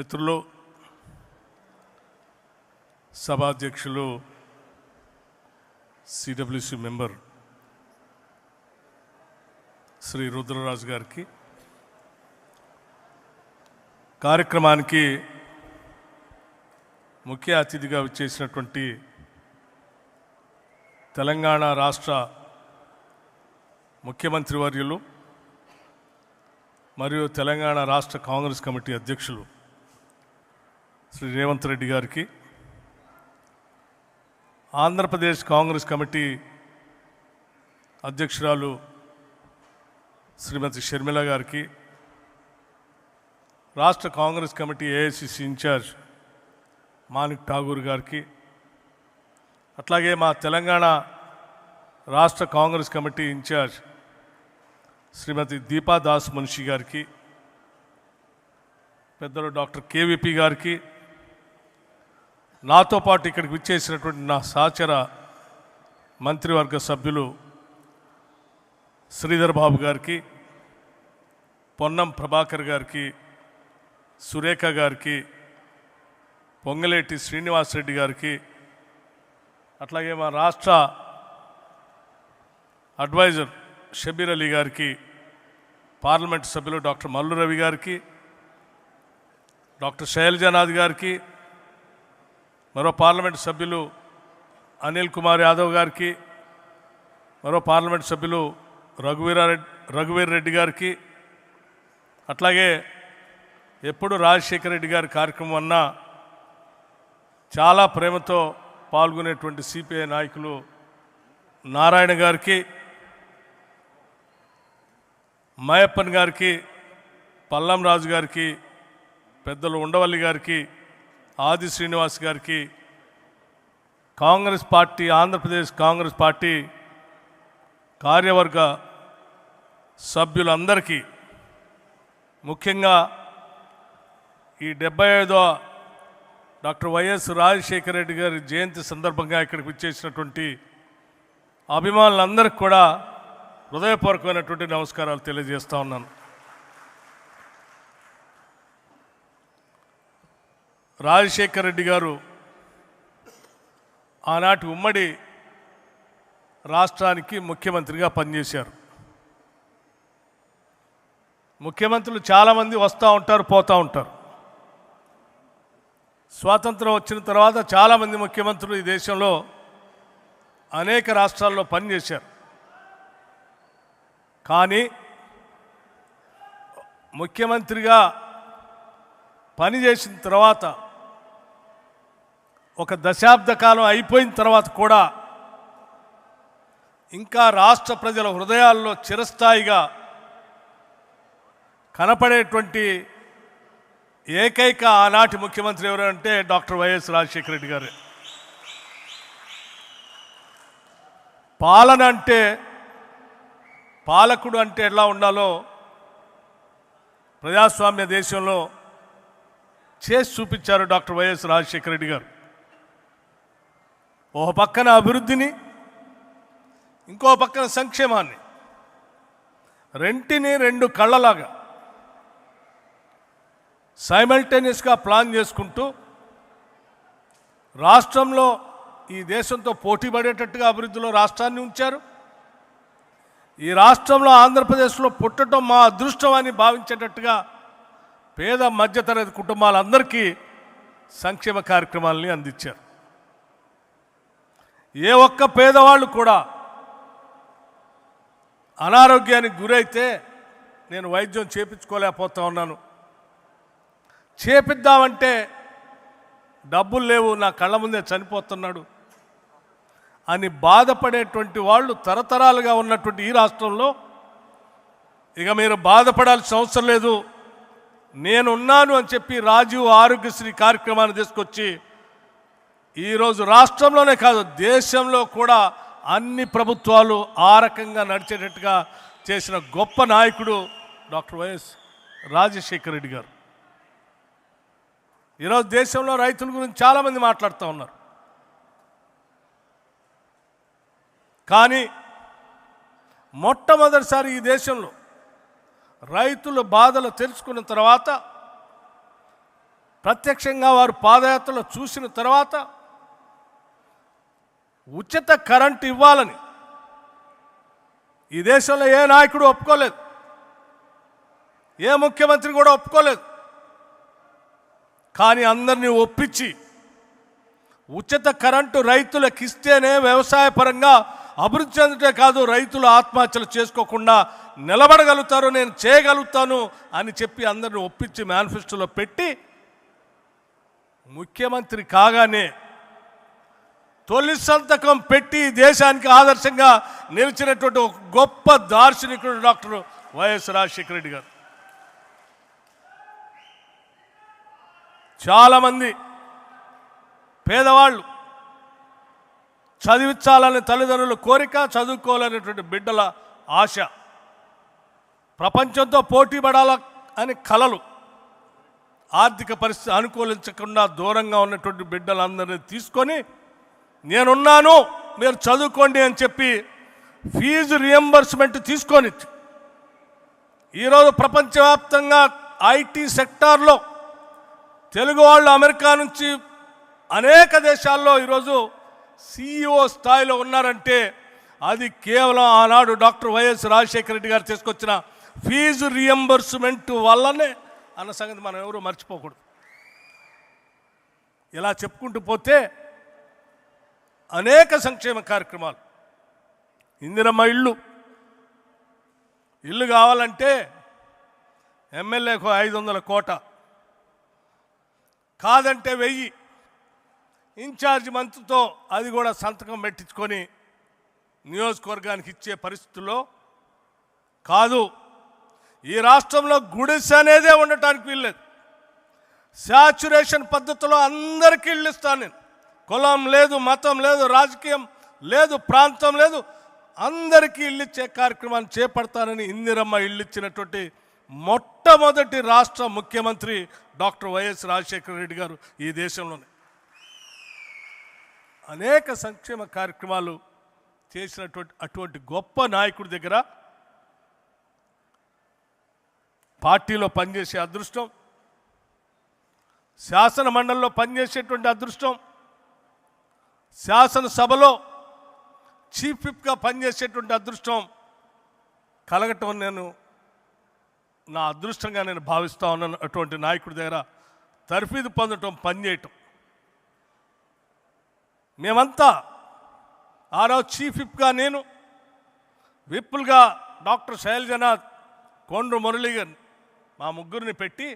మిత్రులు సభాధ్యక్షులు CWC member Shri Rudraraju గారికి కార్యక్రమానికి ముఖ్య అతిథిగా వచ్చేసినటువంటి తెలంగాణ రాష్ట్ర ముఖ్యమంత్రి వర్యులు మరియు తెలంగాణ రాష్ట్ర కాంగ్రెస్ కమిటీ అధ్యక్షులు శ్రీ రేవంత్ రెడ్డి గారికి. ఆంధ్రప్రదేశ్ కాంగ్రెస్ కమిటీ అధ్యక్షురాలు శ్రీమతి షర్మిల గారికి రాష్ట్ర Congress committee AICC incharge Manik Tagore గారికి అట్లాగే మా తెలంగాణ రాష్ట్ర కాంగ్రెస్ కమిటీ ఇన్ఛార్జ్ శ్రీమతి దీపా దాస్ మున్షి గారికి పెద్దలు డాక్టర్ కేవీపీ గారికి నాతో పాటు ఇక్కడికి విచ్చేసినటువంటి నా సహచర మంత్రివర్గ సభ్యులు శ్రీధర్ బాబు గారికి పొన్నం ప్రభాకర్ గారికి సురేఖ గారికి పొంగలేటి శ్రీనివాసరెడ్డి గారికి అట్లాగే మా రాష్ట్ర అడ్వైజర్ షబీర్ అలీ గారికి పార్లమెంట్ సభ్యులు డాక్టర్ మల్లు రవి గారికి డాక్టర్ శైలజనాథ్ గారికి మరో పార్లమెంట్ సభ్యులు అనిల్ కుమార్ యాదవ్ గారికి మరో పార్లమెంట్ సభ్యులు రఘువీరారెడ్డి రఘువీర్ రెడ్డి గారికి అట్లాగే ఎప్పుడు రాజశేఖర రెడ్డి గారి కార్యక్రమం అన్నా చాలా ప్రేమతో పాల్గొనేటువంటి సిపిఐ నాయకులు నారాయణ గారికి మాయప్పన్ గారికి పల్లం రాజు గారికి పెద్దలు ఉండవల్లి గారికి ఆది శ్రీనివాస్ గారికి Congress party Andhra Pradesh Congress party కార్యవర్గ సభ్యులందరికీ ముఖ్యంగా ఈ డెబ్బై ఐదో డాక్టర్ వైఎస్ రాజశేఖర రెడ్డి గారి జయంతి సందర్భంగా ఇక్కడికి వచ్చేసినటువంటి అభిమానులందరికీ కూడా హృదయపూర్వకమైనటువంటి నమస్కారాలు తెలియజేస్తూ ఉన్నాను. రాజశేఖర రెడ్డి గారు ఆనాటి ఉమ్మడి రాష్ట్రానికి ముఖ్యమంత్రిగా పనిచేశారు. ముఖ్యమంత్రులు చాలామంది వస్తూ ఉంటారు పోతూ ఉంటారు. స్వాతంత్రం వచ్చిన తర్వాత చాలామంది ముఖ్యమంత్రులు ఈ దేశంలో అనేక రాష్ట్రాల్లో పనిచేశారు. కానీ ముఖ్యమంత్రిగా పనిచేసిన తర్వాత ఒక దశాబ్ద కాలం అయిపోయిన తర్వాత కూడా ఇంకా రాష్ట్ర ప్రజల హృదయాల్లో చిరస్థాయిగా కనపడేటువంటి ఏకైక ఆనాటి ముఖ్యమంత్రి ఎవరంటే డాక్టర్ వైఎస్ రాజశేఖర రెడ్డి గారే. పాలన అంటే పాలకుడు అంటే ఎలా ఉండాలో ప్రజాస్వామ్య దేశంలో చేసి చూపించారు డాక్టర్ వైఎస్ రాజశేఖర రెడ్డి గారు. ఒక పక్కన అభివృద్ధిని ఇంకో పక్కన సంక్షేమాన్ని. రెంటిని రెండు కళ్ళలాగా సైమల్టేనియస్గా ప్లాన్ చేసుకుంటూ రాష్ట్రంలో ఈ దేశంతో పోటీ పడేటట్టుగా అభివృద్ధిలో రాష్ట్రాన్ని ఉంచారు. ఈ రాష్ట్రంలో ఆంధ్రప్రదేశ్లో పుట్టడం మా అదృష్టం అని భావించేటట్టుగా పేద మధ్యతరగతి కుటుంబాలందరికీ సంక్షేమ కార్యక్రమాలని అందించారు. ఏ ఒక్క పేదవాళ్ళు కూడా అనారోగ్యానికి గురైతే నేను వైద్యం చేపించుకోలేకపోతా ఉన్నాను. చేపిద్దామంటే డబ్బులు లేవు నా కళ్ళ ముందే చనిపోతున్నాడు అని బాధపడేటువంటి వాళ్ళు తరతరాలుగా ఉన్నటువంటి ఈ రాష్ట్రంలో ఇక మీరు బాధపడాల్సిన అవసరం లేదు. నేనున్నాను అని చెప్పి రాజీవ్ ఆరోగ్యశ్రీ కార్యక్రమాన్ని తీసుకొచ్చి ఈరోజు రాష్ట్రంలోనే కాదు దేశంలో కూడా అన్ని ప్రభుత్వాలు ఆ రకంగా నడిచేటట్టుగా చేసిన గొప్ప నాయకుడు డాక్టర్ వైఎస్ రాజశేఖర రెడ్డి గారు. ఈరోజు దేశంలో రైతుల గురించి చాలామంది మాట్లాడుతూ ఉన్నారు. కానీ మొట్టమొదటిసారి ఈ దేశంలో రైతుల బాధలు తెలుసుకున్న తర్వాత ప్రత్యక్షంగా వారు పాదయాత్రలో చూసిన తర్వాత ఉచిత కరెంట్ ఇవ్వాలని. ఈ దేశంలో ఏ నాయకుడు ఒప్పుకోలేదు. ఏ ముఖ్యమంత్రి కూడా ఒప్పుకోలేదు. కానీ అందరినీ ఒప్పించి ఉచిత కరెంటు రైతులకు ఇస్తేనే వ్యవసాయ పరంగా అభివృద్ధి చెందుటే కాదు రైతులు ఆత్మహత్యలు చేసుకోకుండా నిలబడగలుగుతారు నేను చేయగలుగుతాను అని చెప్పి అందరిని ఒప్పించి మేనిఫెస్టోలో పెట్టి ముఖ్యమంత్రి కాగానే తొలి సంతకం పెట్టి దేశానికి ఆదర్శంగా నిలిచినటువంటి ఒక గొప్ప దార్శనికుడు డాక్టర్ వైఎస్ రాజశేఖర రెడ్డి గారు. చాలామంది పేదవాళ్ళు చదివించాలని తల్లిదండ్రుల కోరిక చదువుకోవాలనేటువంటి బిడ్డల ఆశ ప్రపంచంతో పోటీ పడాల అని కలలు ఆర్థిక పరిస్థితి అనుకూలించకుండా దూరంగా ఉన్నటువంటి బిడ్డలందరినీ తీసుకొని నేనున్నాను మీరు చదువుకోండి అని చెప్పి ఫీజు రియంబర్స్మెంట్ తీసుకొని ఈరోజు ప్రపంచవ్యాప్తంగా ఐటీ సెక్టార్లో తెలుగు వాళ్ళు అమెరికా నుంచి అనేక దేశాల్లో ఈరోజు సిఇఓ స్థాయిలో ఉన్నారంటే అది కేవలం ఆనాడు డాక్టర్ వైఎస్ రాజశేఖర రెడ్డి గారు తీసుకొచ్చిన ఫీజు రియంబర్స్మెంట్ వల్లనే అన్న సంగతి మనం ఎవరు మర్చిపోకూడదు. ఇలా చెప్పుకుంటూ పోతే అనేక సంక్షేమ కార్యక్రమాలు. ఇందిరమ్మ ఇల్లు ఇల్లు కావాలంటే ఎమ్మెల్యేకు ఐదు వందల కోట. కాదంటే వెయ్యి. ఇన్ఛార్జ్ మంత్రితో అది కూడా సంతకం పెట్టించుకొని నియోజకవర్గానికి ఇచ్చే పరిస్థితుల్లో కాదు. ఈ రాష్ట్రంలో గుడిసె అనేదే ఉండటానికి వీల్లేదు. శాచురేషన్ పద్ధతిలో అందరికీ ఇళ్ళు ఇస్తాను నేను. కులం లేదు మతం లేదు రాజకీయం లేదు ప్రాంతం లేదు. అందరికీ ఇల్లిచ్చే కార్యక్రమాన్ని చేపడతానని ఇందిరమ్మ ఇల్లిచ్చినటువంటి మొట్టమొదటి రాష్ట్ర ముఖ్యమంత్రి డాక్టర్ వైఎస్ రాజశేఖర రెడ్డి గారు ఈ దేశంలోనే. అనేక సంక్షేమ కార్యక్రమాలు చేసినటువంటి అటువంటి గొప్ప నాయకుడి దగ్గర పార్టీలో పనిచేసే అదృష్టం శాసన మండలిలో పనిచేసేటువంటి అదృష్టం శాసనసభలో చీఫ్ విప్గా పనిచేసేటువంటి అదృష్టం కలగటం నేను నా అదృష్టంగా నేను భావిస్తా ఉన్నాను అటువంటి నాయకుడి దగ్గర తర్ఫీదు పొందటం పనిచేయటం మేమంతా ఆరో చీఫ్ విప్గా నేను విప్పులుగా డాక్టర్ శైలజనాథ్ కొండ్రు మురళీగన్ మా ముగ్గురిని పెట్టి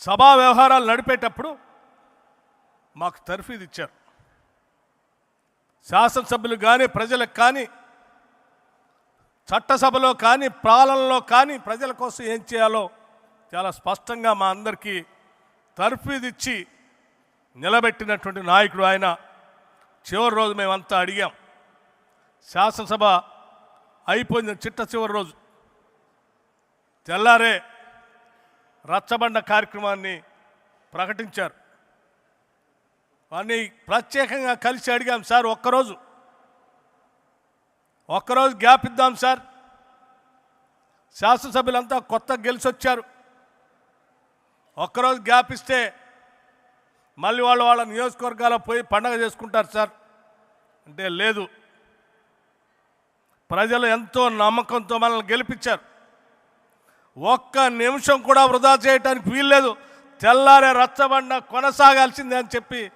సభా వ్యవహారాలు నడిపేటప్పుడు మాకు తర్ఫీదు ఇచ్చారు. శాసనసభ్యులు కానీ ప్రజలకు కానీ చట్టసభలో కానీ పాలనలో కానీ ప్రజల కోసం ఏం చేయాలో చాలా స్పష్టంగా మా అందరికీ తర్ఫీదిచ్చి నిలబెట్టినటువంటి నాయకుడు ఆయన. చివరి రోజు మేమంతా అడిగాం. శాసనసభ అయిపోయింది చిట్ట చివరి రోజు తెల్లారే రచ్చబండ కార్యక్రమాన్ని ప్రకటించారు. వారిని ప్రత్యేకంగా కలిసి అడిగాం సార్ ఒక్కరోజు. ఒక్కరోజు గ్యాప్ ఇద్దాం సార్. శాసనసభ్యులంతా కొత్త గెలిచి వచ్చారు ఒక్కరోజు గ్యాప్ ఇస్తే మళ్ళీ వాళ్ళు వాళ్ళ నియోజకవర్గాల్లో పోయి పండగ చేసుకుంటారు సార్. అంటే లేదు. ప్రజలు ఎంతో నమ్మకంతో మనల్ని గెలిపించారు. ఒక్క నిమిషం కూడా వృధా చేయటానికి వీల్లేదు. తెల్లారే రచ్చబండ కొనసాగాల్సిందే అని చెప్పి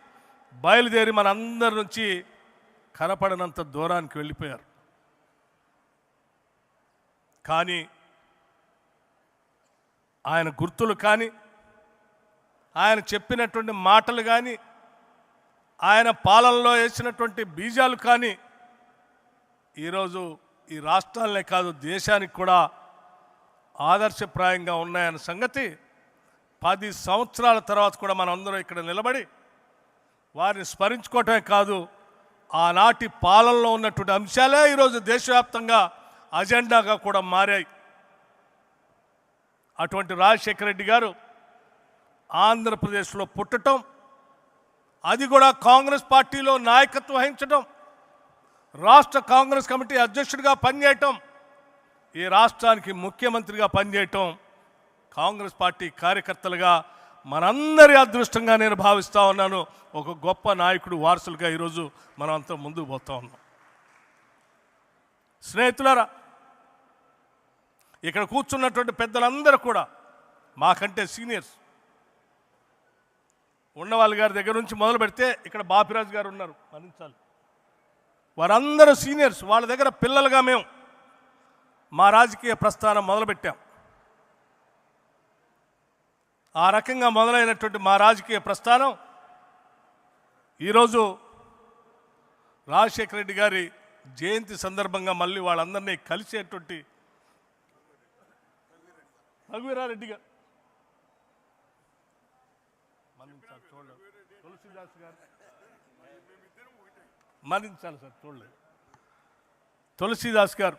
బయలుదేరి మనందరి నుంచి కనపడినంత దూరానికి వెళ్ళిపోయారు. కానీ ఆయన గుర్తులు కానీ ఆయన చెప్పినటువంటి మాటలు కానీ ఆయన పాలనలో వేసినటువంటి బీజాలు కానీ ఈరోజు ఈ రాష్ట్రాలనే కాదు దేశానికి కూడా ఆదర్శప్రాయంగా ఉన్నాయన్న సంగతి పది సంవత్సరాల తర్వాత కూడా మనం అందరం ఇక్కడ నిలబడి వారిని స్మరించుకోవటమే కాదు ఆనాటి పాలనలో ఉన్నటువంటి అంశాలే ఈరోజు దేశవ్యాప్తంగా అజెండాగా కూడా మారాయి. అటువంటి రాజశేఖర రెడ్డి గారు ఆంధ్రప్రదేశ్లో పుట్టటం అది కూడా కాంగ్రెస్ పార్టీలో నాయకత్వం వహించటం రాష్ట్ర కాంగ్రెస్ కమిటీ అధ్యక్షుడిగా పనిచేయటం ఈ రాష్ట్రానికి ముఖ్యమంత్రిగా పనిచేయటం కాంగ్రెస్ పార్టీ కార్యకర్తలుగా మనందరి అదృష్టంగా నేను భావిస్తూ ఉన్నాను. ఒక గొప్ప నాయకుడు వారసులుగా ఈరోజు మనం అంతా ముందుకు పోతా ఉన్నాం. స్నేహితులారా ఇక్కడ కూర్చున్నటువంటి పెద్దలందరూ కూడా మాకంటే సీనియర్స్. ఉన్నవాళ్ళ గారి దగ్గర నుంచి మొదలు పెడితే ఇక్కడ బాపిరాజు గారు ఉన్నారు. మన్నించాలి. వారందరూ సీనియర్స్. వాళ్ళ దగ్గర పిల్లలుగా మేము మా రాజకీయ ప్రస్థానం మొదలుపెట్టాం. ఆ రకంగా మొదలైనటువంటి మా రాజకీయ ప్రస్థానం. ఈరోజు రాజశేఖర రెడ్డి గారి జయంతి సందర్భంగా మళ్ళీ వాళ్ళందరినీ కలిసేటువంటి రఘువీరారెడ్డి గారు. మన్నించాలి తులసిదాస్ గారు. మరణించాలి సార్ చూడలేదు. తులసిదాస్ గారు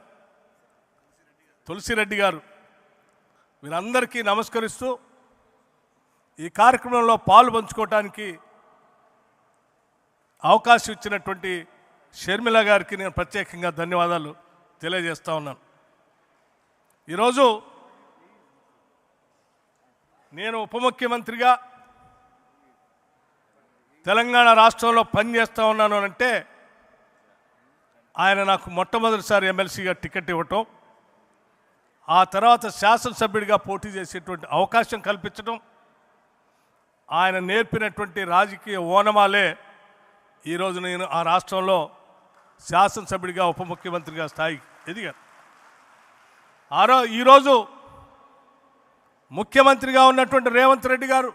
తులసిరెడ్డి గారు వీరందరికీ నమస్కరిస్తూ ఈ కార్యక్రమంలో పాలు పంచుకోవటానికి అవకాశం ఇచ్చినటువంటి షర్మిల గారికి నేను ప్రత్యేకంగా ధన్యవాదాలు తెలియజేస్తా ఉన్నాను. ఈరోజు నేను ఉప ముఖ్యమంత్రిగా తెలంగాణ రాష్ట్రంలో పనిచేస్తూ ఉన్నాను అంటే ఆయన నాకు మొట్టమొదటిసారి ఎమ్మెల్సీగా టికెట్ ఇవ్వటం ఆ తర్వాత శాసనసభ్యుడిగా పోటీ చేసేటువంటి అవకాశం కల్పించడం ఆయన నేర్పినటువంటి రాజకీయ ఓనమాలే ఈరోజు నేను ఆ రాష్ట్రంలో శాసనసభ్యుడిగా ఉప ముఖ్యమంత్రిగా స్థాయి ఎదిగాను. ఆరో ఈరోజు ముఖ్యమంత్రిగా ఉన్నటువంటి రేవంత్ రెడ్డి గారు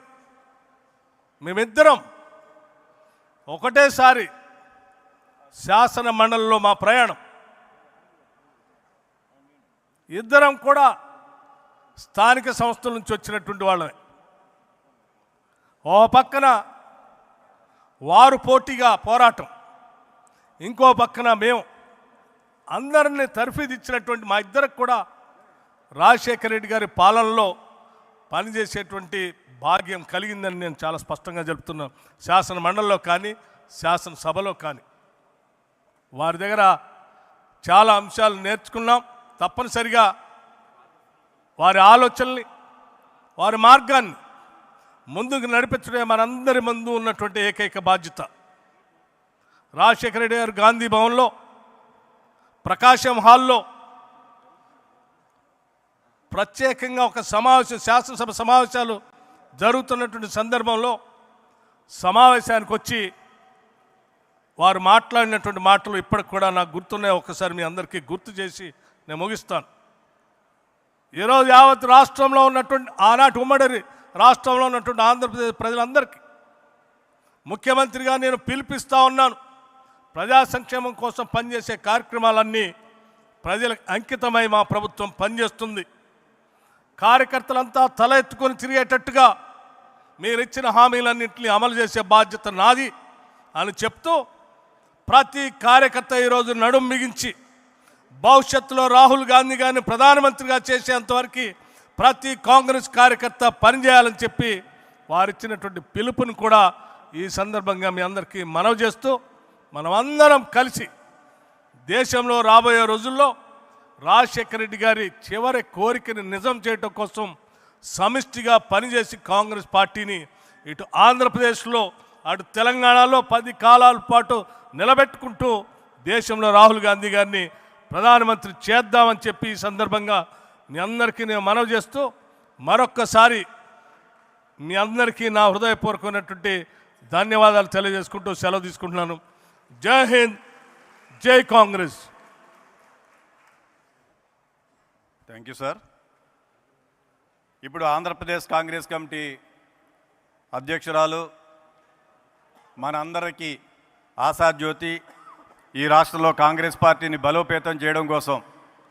మేమిద్దరం ఒకటేసారి శాసన మండలిలో మా ప్రయాణం. ఇద్దరం కూడా స్థానిక సంస్థల నుంచి వచ్చినటువంటి వాళ్ళమే. ఓ పక్కన వారు పోటీగా పోరాటం ఇంకో పక్కన మేము అందరినీ తర్ఫీదిచ్చినటువంటి మా ఇద్దరికి కూడా రాజశేఖర రెడ్డి గారి పాలనలో పనిచేసేటువంటి భాగ్యం కలిగిందని నేను చాలా స్పష్టంగా చెప్తున్నాను శాసన మండలిలో కానీ శాసనసభలో కానీ. వారి దగ్గర చాలా అంశాలు నేర్చుకున్నాం. తప్పనిసరిగా వారి ఆలోచనల్ని వారి మార్గాన్ని ముందుకు నడిపించడమే మనందరి ముందు ఉన్నటువంటి ఏకైక బాధ్యత. రాజశేఖర రెడ్డి గారు గాంధీ భవన్లో ప్రకాశం హాల్లో ప్రత్యేకంగా ఒక సమావేశం శాసనసభ సమావేశాలు జరుగుతున్నటువంటి సందర్భంలో సమావేశానికి వచ్చి వారు మాట్లాడినటువంటి మాటలు ఇప్పటికి కూడా నాకు గుర్తున్నాయి. ఒక్కసారి మీ అందరికీ గుర్తు చేసి నేను ముగిస్తాను. ఈరోజు యావత్ రాష్ట్రంలో ఉన్నటువంటి ఆనాటి ఉమ్మడి రాష్ట్రంలో ఉన్నటువంటి ఆంధ్రప్రదేశ్ ప్రజలందరికీ ముఖ్యమంత్రిగా నేను పిలిపిస్తూ ఉన్నాను. ప్రజా సంక్షేమం కోసం పనిచేసే కార్యక్రమాలన్నీ ప్రజలకు అంకితమై మా ప్రభుత్వం పనిచేస్తుంది. కార్యకర్తలంతా తల ఎత్తుకొని తిరిగేటట్టుగా మీరు ఇచ్చిన హామీలన్నింటినీ అమలు చేసే బాధ్యత నాది అని చెప్తూ ప్రతి కార్యకర్త ఈరోజు నడుం మిగించి భవిష్యత్తులో రాహుల్ గాంధీ గారిని ప్రధానమంత్రిగా చేసేంతవరకు ప్రతి కాంగ్రెస్ కార్యకర్త పనిచేయాలని చెప్పి వారిచ్చినటువంటి పిలుపుని కూడా ఈ సందర్భంగా మీ అందరికీ మనవి చేస్తూ మనమందరం కలిసి దేశంలో రాబోయే రోజుల్లో రాజశేఖర రెడ్డి గారి చివరి కోరికని నిజం చేయటం కోసం సమిష్టిగా పనిచేసి కాంగ్రెస్ పార్టీని ఇటు ఆంధ్రప్రదేశ్లో అటు తెలంగాణలో పది కాలాల పాటు నిలబెట్టుకుంటూ దేశంలో రాహుల్ గాంధీ గారిని ప్రధానమంత్రి చేద్దామని చెప్పి ఈ సందర్భంగా మీ అందరికీ నేను మనవి చేస్తూ మరొక్కసారి మీ అందరికీ నా హృదయపూర్వకమైనటువంటి ధన్యవాదాలు తెలియజేసుకుంటూ సెలవు తీసుకుంటున్నాను. జై హింద్ జై కాంగ్రెస్. థ్యాంక్ యూ సార్ ఇప్పుడు ఆంధ్రప్రదేశ్ కాంగ్రెస్ కమిటీ అధ్యక్షురాలు మనందరికీ ఆశాజ్యోతి ఈ రాష్ట్రంలో కాంగ్రెస్ పార్టీని బలోపేతం చేయడం కోసం